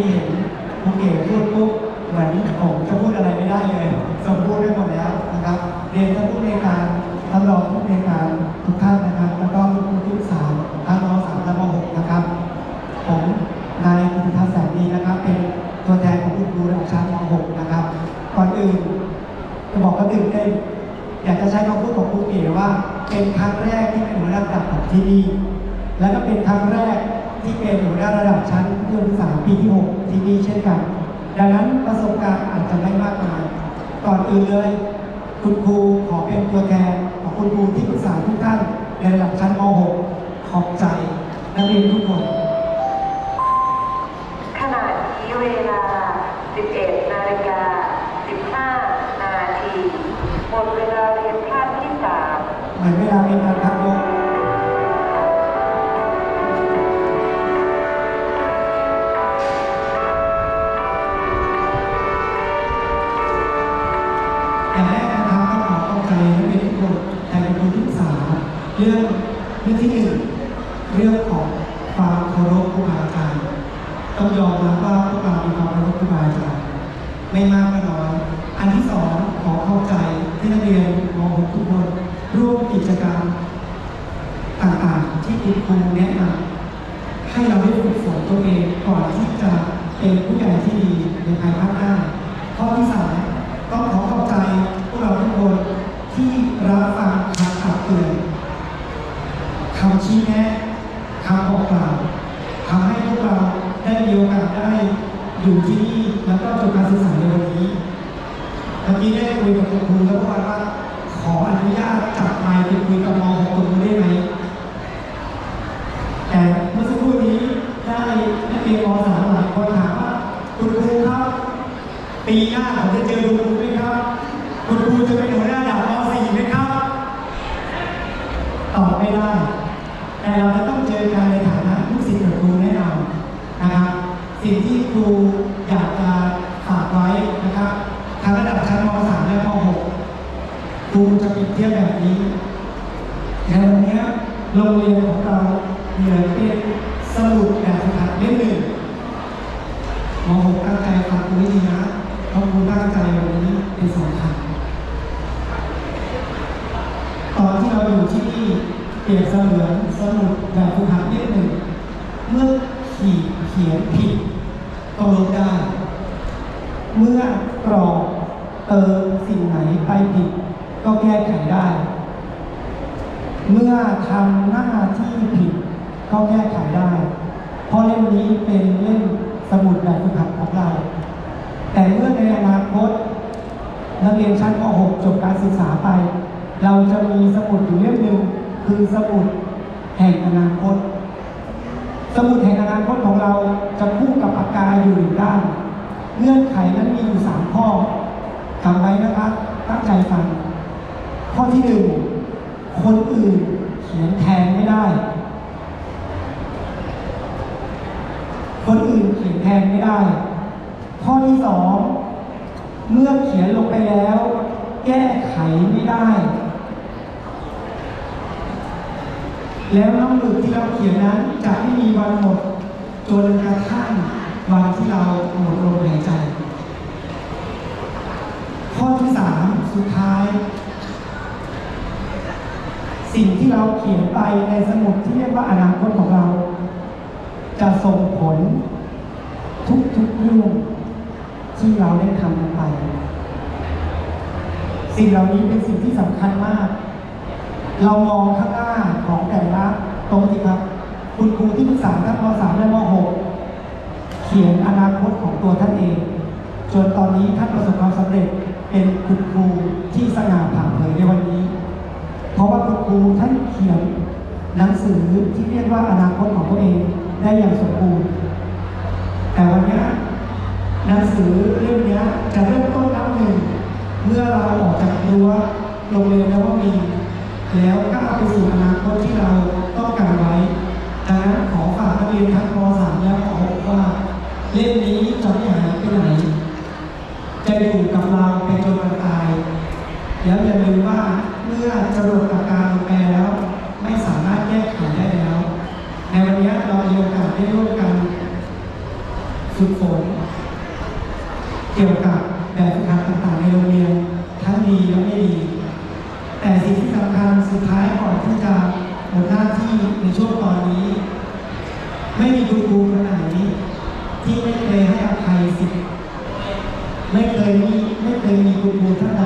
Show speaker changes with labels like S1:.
S1: ีเห็นครูเก๋พูดปุ๊บเหมือนผมจะพูดอะไรไม่ได้เลยสมบูรณ์ได้หมดแล้วนะครับเรียนท่านผู้ในการท่านรองผู้ในการทุกท่านนะครับ แล้วก็คุณครูที่สามทั้งมสามและมหกนะครับผมนายกิติทัศน์แสนดีนะครับ เป็นตัวแทนของคุณครูระดับชั้นม .6 นะครับก่อนอื่นจะบอกว่าตื่นเต้นอยากจะใช้คำพูดของครูเก๋ว่า เป็นครั้งแรกที่เป็นหัวหน้าดับของที่นี่แล้วก็เป็นครั้งแรก เป็นหัวหน้าระดับชั้นเพื่อนศึกษาปีที่ 6 ที่นี่เช่นกัน ดังนั้นประสบการณ์อาจจะไม่มากมายก่อนอื่นเลย คุณครูขอเป็นตัวแทนของคุณครูที่ปรึกษาทุกท่านในระดับชั้นม .6 ขอบใจนักเรียนทุกคน
S2: ขณะนี้เวลา 11 นาฬิกา 15 นาทีหมดเวลาเรียนคาบที่3
S1: เหมือนเวลาเป็นการพัก ใจนักเรียนทุกคนแต่เป็นคนที่ปรึกษาเรื่องเรื่องที่หนึ่งเรื่องของความเคารพครูบาอาจารย์ต้องยอมรับว่าพวกเรามีความเคารพครูบาอาจารย์ไม่มากก็น้อยอันที่สองขอเข้าใจที่นักเรียนม .6 ทุกคนร่วมกิจกรรมต่างๆที่คุณครูแนะนำให้เราได้ฝึกฝนตัวเองก่อนที่จะเป็นผู้ใหญ่ที่ดีในภายภาคหน้าข้อที่สามต้องขอขอบใจพวกเราทุกคนที่ รับฟังคำตักเตือนคำชี้แนะคำบอกกล่าวทำให้พวกเราได้มีโอกาสได้อยู่ที่นี่แล้วก็จบการศึกษาในวันนี้เมื่อกี้ได้คุยกับคุณครูแล้วบอกว่าขออนุญาตจับไมค์ไปคุยกับม .6 ตรงนี้ได้ไหมแต่เมื่อสักครู่นี้ได้นักเรียนม .3 หลายคนถามว่าคุณครูครับ ปีหน้าผมจะเจอคุณครูไหมครับ คุณครูจะเป็นหัวหน้าระดับม .4 ไหมครับ ตอบไม่ได้ แต่เราจะต้องเจอกันในฐานะลูกศิษย์กับครูแน่นอนนะครับ สิ่งที่ครูอยากจะฝากไว้นะครับทางระดับชั้นม .3 และม .6 ครูจะเปรียบเทียบแบบนี้ในวันนี้ โรงเรียนของเราเหลือเป็นสมุดแบบฝึกหัดเล่มหนึ่งม .6 ตั้งใจฟังครูให้ดีนะเพราะครูตั้งใจวันนี้เป็นสำคัญตอนที่เราอยู่ที่นี่เปรียบเสมือนสมุดแบบฝึกหัดเล่มหนึ่งเมื่อขีดเขียนผิดก็ลบได้ เมื่อกรอกเติมสิ่งไหนไปผิดก็แก้ไขได้ เมื่อทำหน้าที่ผิดก็แก้ไขได้ เพราะเล่มนี้เป็นเล่มสมุดแบบฝึกหัดของเรา แต่เมื่อในอนาคตนักเรียนชั้นม .6 จบการศึกษาไป เราจะมีสมุดอยู่เล่มหนึ่งคือสมุดแห่งอนาคต สมุดแห่งอนาคตของเราจะคู่กับปากกาอยู่หนึ่งด้าน เงื่อนไขนั้นมีอยู่สามข้อจำไว้นะครับตั้งใจฟังข้อที่หนึ่ง คนอื่นเขียนแทนไม่ได้ คนอื่นเขียนแทนไม่ได้ ข้อที่สองเมื่อเขียนลงไปแล้ว แก้ไขไม่ได้ แล้วน้ำหมึกที่เราเขียนนั้นจะไม่มีวันหมดจนกระทั่งวันที่เราหมดลมหายใจ ข้อที่สามสุดท้าย สิ่งที่เราเขียนไปในสมุดที่เรียกว่าอนาคตของเรา จะส่งผลทุกๆเรื่องที่เราได้ทำลงไป สิ่งเหล่านี้เป็นสิ่งที่สำคัญมาก เรามองข้างหน้าของแต่ละโต๊ะสิครับ คุณครูที่ปรึกษาทั้งม .3 และม .6 เขียนอนาคตของตัวท่านเอง จนตอนนี้ท่านประสบความสำเร็จเป็นคุณครูที่สง่าผ่าเผยในวันนี้ เพราะว่า ครูท่านเขียนหนังสือที่เรียกว่าอนาคตของตัวเองได้อย่างสมบูรณ์ แต่วันนี้หนังสือเล่มเนี้จะเริ่มต้นนับหนึ่งเมื่อเราออกจากรั้วโรงเรียนแล้วว่ามี แล้วก้าวไปสู่อนาคตที่เราต้องการไว้ดังนั้นขอฝากนักเรียนทั้งม .3 และม .6 ว่าเล่มนี้จะไม่หายไปไหน จะอยู่กับเราไปจนวันตาย แล้วอย่าลืมว่า เมื่อจะหมดอาการลงไปแล้ว ไม่สามารถแก้ไขได้แล้ว ในวันนี้เรามีโอกาสได้ร่วมกันฝฝึกฝนเกี่ยวกับแบบฝึกหัดต่างๆในโรงเรียนทั้งดีและไม่ดี แต่สิ่งที่สำคัญสุดท้ายก่อนที่จะหมดหน้าที่ในช่วงตอนนี้ ไม่มีคุณครูคนไหนที่ไม่เคยให้อภัยสิทธิ์ไม่เคยมีไม่เคยมีคุณครูท่านใด